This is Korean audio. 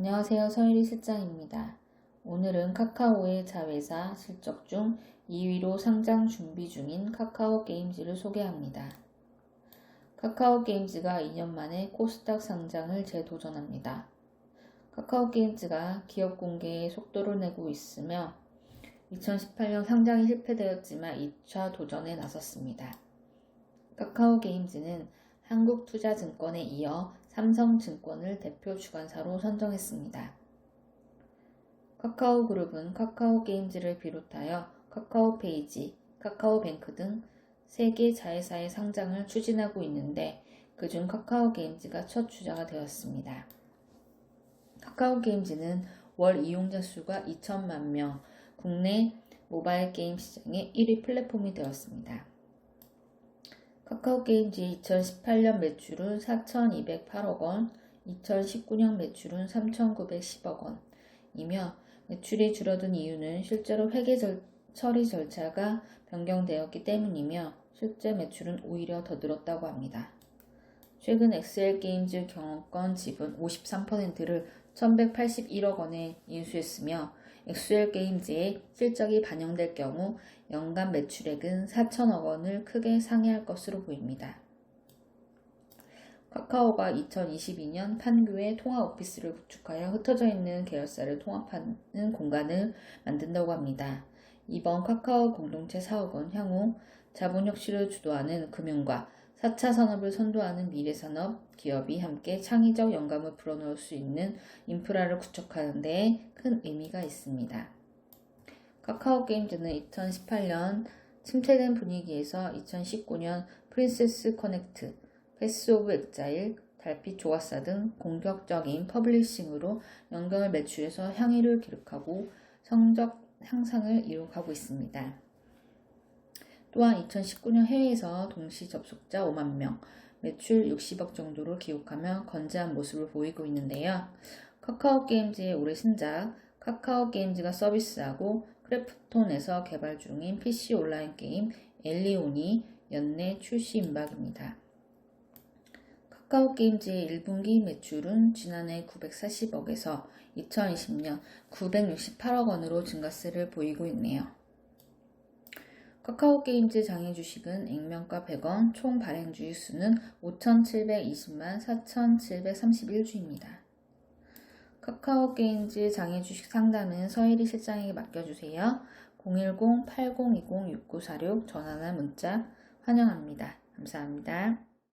안녕하세요. 서일이 실장입니다. 오늘은 카카오의 자회사 실적 중 2위로 상장 준비 중인 카카오 게임즈를 소개합니다. 카카오 게임즈가 2년 만에 코스닥 상장을 재도전합니다. 카카오 게임즈가 기업 공개에 속도를 내고 있으며 2018년 상장이 실패되었지만 2차 도전에 나섰습니다. 카카오 게임즈는 한국투자증권에 이어 삼성증권을 대표 주관사로 선정했습니다. 카카오그룹은 카카오 게임즈를 비롯하여 카카오페이지, 카카오뱅크 등 3개 자회사의 상장을 추진하고 있는데 그중 카카오 게임즈가 첫 주자가 되었습니다. 카카오 게임즈는 월 이용자 수가 2천만 명, 국내 모바일 게임 시장의 1위 플랫폼이 되었습니다. 카카오 게임즈의 2018년 매출은 4,208억 원, 2019년 매출은 3,910억 원이며 매출이 줄어든 이유는 실제로 회계 절, 처리 절차가 변경되었기 때문이며 실제 매출은 오히려 더 늘었다고 합니다. 최근 엑셀 게임즈 경영권 지분 53%를 1181억 원에 인수했으며 엑셀 게임즈의 실적이 반영될 경우 연간 매출액은 4천억 원을 크게 상회할 것으로 보입니다. 카카오가 2022년 판교에 통합 오피스를 구축하여 흩어져 있는 계열사를 통합하는 공간을 만든다고 합니다. 이번 카카오 공동체 사업은 향후 자본 혁신을 주도하는 금융과 4차 산업을 선도하는 미래산업 기업이 함께 창의적 영감을 불어넣을 수 있는 인프라를 구축하는 데 큰 의미가 있습니다. 카카오 게임즈는 2018년 침체된 분위기에서 2019년 프린세스 커넥트, 패스 오브 엑자일, 달빛 조각사 등 공격적인 퍼블리싱으로 연경을 매출에서 향이를 기록하고 성적 향상을 이룩하고 있습니다. 또한 2019년 해외에서 동시 접속자 5만 명, 매출 60억 정도를 기록하며 건재한 모습을 보이고 있는데요. 카카오 게임즈의 올해 신작 카카오 게임즈가 서비스하고 크래프톤에서 개발 중인 PC 온라인 게임 엘리온이 연내 출시 임박입니다. 카카오 게임즈의 1분기 매출은 지난해 940억에서 2020년 968억 원으로 증가세를 보이고 있네요. 카카오 게임즈 장애 주식은 액면가 100원, 총 발행 주의 수는 5,720만 4,731주입니다. 카카오 게임즈 장애 주식 상담은 서일이 실장에게 맡겨주세요. 010-8020-6946 전화나 문자 환영합니다. 감사합니다.